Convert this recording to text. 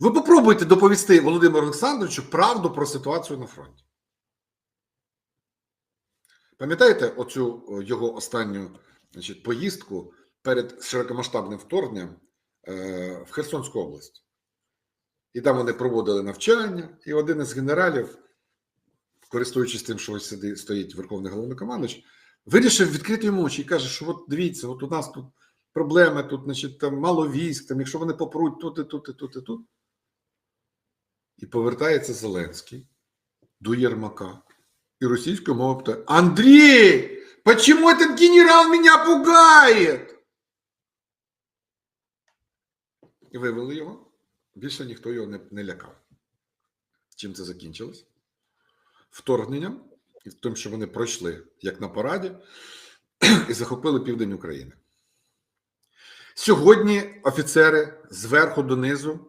Ви попробуйте доповісти Володимиру Олександровичу правду про ситуацію на фронті. Пам'ятаєте оцю його останню значить, поїздку перед широкомасштабним вторгненням е, в Херсонську область? І там вони проводили навчання, і один із генералів, користуючись тим, що ось стоїть Верховний головнокомандуючий, вирішив відкрити йому очі і каже, що от дивіться, от у нас тут проблеми, тут, значить, там мало військ, там, якщо вони попруть тут і тут, і тут, і тут. І повертається Зеленський до Єрмака і російською мовою питає: Андрій, почему этот генерал меня пугает? І вивели його. Більше ніхто його не, не лякав. Чим це закінчилось? Вторгненням і тим, що вони пройшли як на параді, і захопили південь України. Сьогодні офіцери зверху донизу